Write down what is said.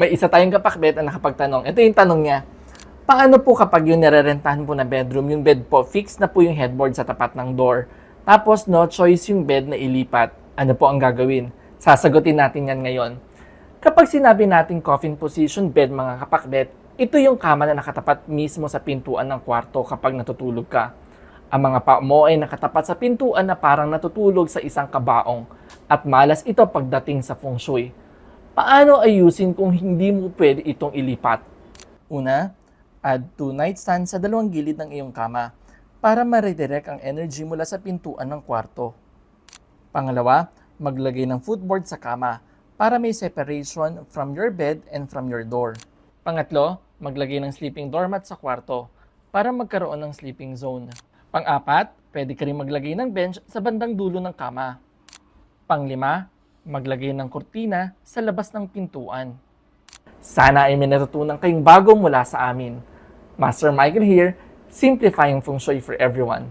May isa tayong kapakbet na nakapagtanong. Ito yung tanong niya. Paano po kapag yung nirerentahan po na bedroom, yung bed po, fix na po yung headboard sa tapat ng door. Tapos no choice yung bed na ilipat. Ano po ang gagawin? Sasagutin natin yan ngayon. Kapag sinabi natin coffin position bed mga kapakbet, ito yung kama na nakatapat mismo sa pintuan ng kwarto kapag natutulog ka. Ang mga paa mo ay nakatapat sa pintuan na parang natutulog sa isang kabaong at malas ito pagdating sa feng shui. Paano ayusin kung hindi mo pwede itong ilipat? Una, add two nightstand sa dalawang gilid ng iyong kama para ma-redirect ang energy mula sa pintuan ng kwarto. Pangalawa, maglagay ng footboard sa kama para may separation from your bed and from your door. Pangatlo, maglagay ng sleeping doormat sa kwarto para magkaroon ng sleeping zone. Pang-apat, pwede ka rin maglagay ng bench sa bandang dulo ng kama. Panglima, maglagay ng kurtina sa labas ng pintuan. Sana ay may natutunan kayong bago mula sa amin. Master Michael here, simplifying feng shui for everyone.